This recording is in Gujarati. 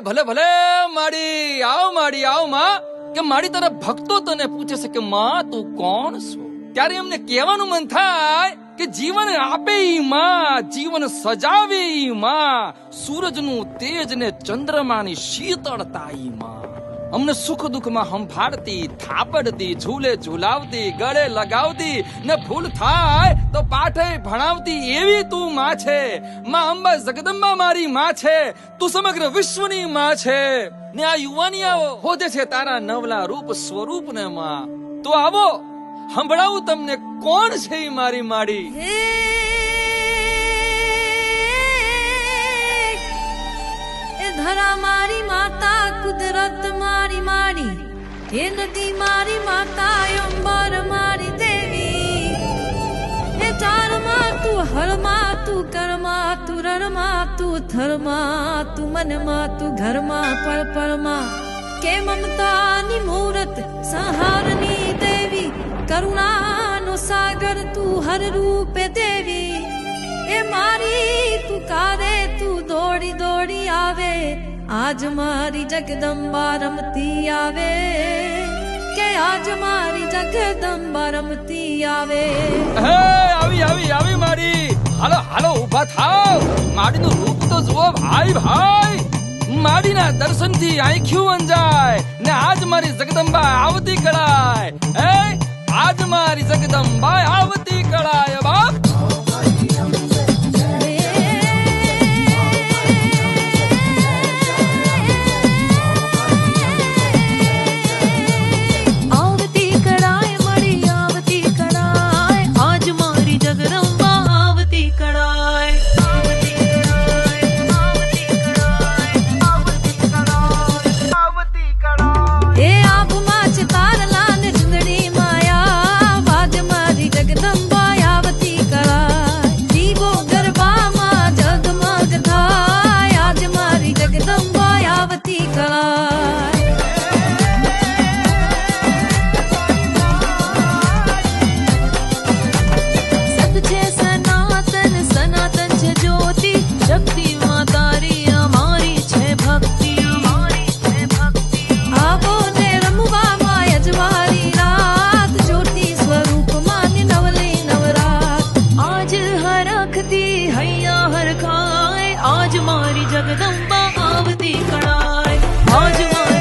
હાય ભલે ભલે, માડી, આવ માડી, આવ, માં, કે માડી તારા ભક્તો તને પૂછે છે કે, માં, તું કોણ છો? ત્યારે એમને કહેવાનું મન થાય કે, જીવન આપે ઈ, માં, જીવન સજાવે ઈ, માં, સૂરજનું તેજ ને ચંદ્રમાની શીતળતા ઈ, માં. અમને સુખ દુઃખમાં હંફાડતી થાપડતી, ઝૂલે ઝૂલાવતી, ગળે લગાવતી, ને ભૂલ થાય તો પાઠે ભણાવતી એવી તું માં છે. માં અંબા જગદંબા મારી માં છે. તું સમગ્ર વિશ્વની માં છે. ને આ યુવાનિયાઓ હોદે છે તારા નવલા રૂપ સ્વરૂપ ને માં. તો આવો, હંભળાવું તમને કોણ છે એ મારી માડી? ધરા મારી માતા કુદરત મારી મારી, હે નદી મારી માતા અંબર મારી દેવી. હે ચારમાં તું હરમાં તું કરમાં તું, રણમાં તું થરમાં તું, મનમાં તું, ઘરમાં પળ પળમાં. કે મમતાની મૂરત સંહારની દેવી, કરુણાનો સાગર તું હર રૂપે દેવી. એ મારી, તું કારે તું દોડી દોડી આવે આજ મારી જગદંબા રમતી આવે કે આજ મારી જગદંબા રમતી આવે? હે, આવી આવી આવી મારી. હાલો હાલો, ઊભા થાવ. માડીનું રૂપ તો જુઓ, ભાઈ ભાઈ. માડીના દર્શનથી આંખ્યું અંજાય ને આજ મારી જગદંબા આવતી કળાય. હે, આજ મારી જગદંબા આવતી કળાય બાપ. સ્વરૂપ મારી જગદંબા આવતી નવરાત આજ આજ મારી